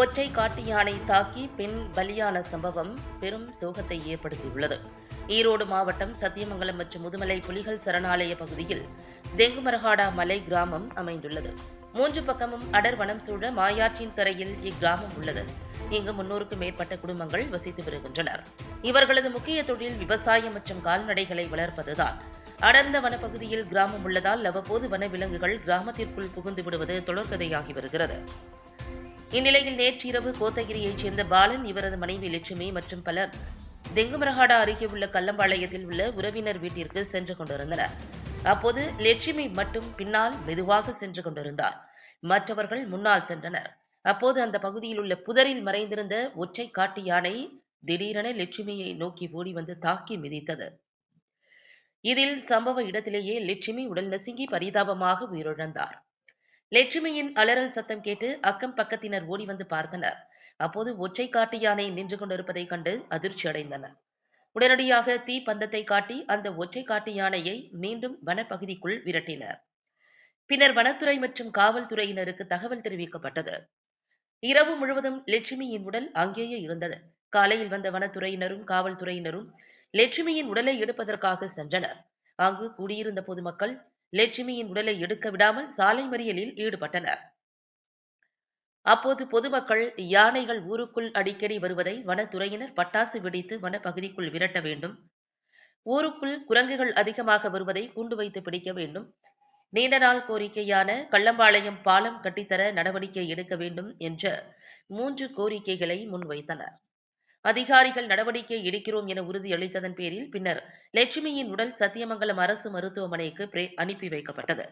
ஒற்றை காட்டு யானை தாக்கி பெண் பலியான சம்பவம் பெரும் சோகத்தை ஏற்படுத்தியுள்ளது. ஈரோடு மாவட்டம் சத்தியமங்கலம் மற்றும் முதுமலை புலிகள் சரணாலய பகுதியில் தெங்குமரஹாடா மலை கிராமம் அமைந்துள்ளது. மூன்று பக்கமும் அடர் வனம் சூழ மாயாற்றின் கரையில் இக்கிராமம் உள்ளது. இங்கு முன்னூறுக்கும் மேற்பட்ட குடும்பங்கள் வசித்து வருகின்றனர். இவர்களது முக்கிய தொழில் விவசாயம் மற்றும் கால்நடைகளை வளர்ப்பதுதான். அடர்ந்த வனப்பகுதியில் கிராமம் உள்ளதால் அவ்வப்போது வனவிலங்குகள் கிராமத்திற்குள் புகுந்து விடுவது தொடர்கதையாகி வருகிறது. இந்நிலையில் நேற்றிரவு கோத்தகிரியைச் சேர்ந்த பாலன் இவரது மனைவி லட்சுமி மற்றும் பலர் தெங்குமரகாடா அருகே உள்ள கல்லம்பாளையத்தில் உள்ள உறவினர் வீட்டிற்கு சென்று கொண்டிருந்தனர். அப்போது லட்சுமி மட்டும் பின்னால் மெதுவாக சென்று கொண்டிருந்தார். மற்றவர்கள் முன்னால் சென்றனர். அப்போது அந்த பகுதியில் உள்ள புதரில் மறைந்திருந்த ஒற்றை காட்டு யானை திடீரென லட்சுமியை நோக்கி ஓடி வந்து தாக்கி மிதித்தது. இதில் சம்பவ இடத்திலேயே லட்சுமி உடல் நசுங்கி பரிதாபமாக உயிரிழந்தார். லட்சுமியின் அலறல் சத்தம் கேட்டு அக்கம் பக்கத்தினர் ஓடி வந்து பார்த்தனர். அப்போது ஒற்றை காட்டு யானை நின்று கொண்டிருப்பதை கண்டு அதிர்ச்சி அடைந்தனர். உடனடியாக தீ பந்தத்தை காட்டி அந்த ஒற்றை காட்டு யானையை மீண்டும் வனப்பகுதிக்குள் விரட்டினர். பின்னர் வனத்துறை மற்றும் காவல்துறையினருக்கு தகவல் தெரிவிக்கப்பட்டது. இரவு முழுவதும் லட்சுமியின் உடல் அங்கேயே இருந்தது. காலையில் வந்த வனத்துறையினரும் காவல்துறையினரும் லட்சுமியின் உடலை எடுப்பதற்காக சென்றனர். அங்கு கூடியிருந்த பொதுமக்கள் லட்சுமியின் உடலை எடுக்க விடாமல் சாலை மறியலில் ஈடுபட்டனர். அப்போது பொதுமக்கள் யானைகள் ஊருக்குள் அடிக்கடி வருவதை வனத்துறையினர் பட்டாசு வெடித்து வனப்பகுதிக்குள் விரட்ட வேண்டும். ஊருக்குள் குரங்குகள் அதிகமாக வருவதை கூண்டு வைத்து பிடிக்க வேண்டும். நீண்ட நாள் கோரிக்கையான கள்ளம்பாளையம் பாலம் கட்டித்தர நடவடிக்கை எடுக்க வேண்டும் என்ற மூன்று கோரிக்கைகளை முன்வைத்தனர். அதிகாரிகள் நடவடிக்கை எடுக்கிறோம் என உறுதியளித்ததன் பேரில் பின்னர் லட்சுமியின் உடல் சத்தியமங்கலம் அரசு மருத்துவமனைக்கு பிரே- அனுப்பி வைக்கப்பட்டது.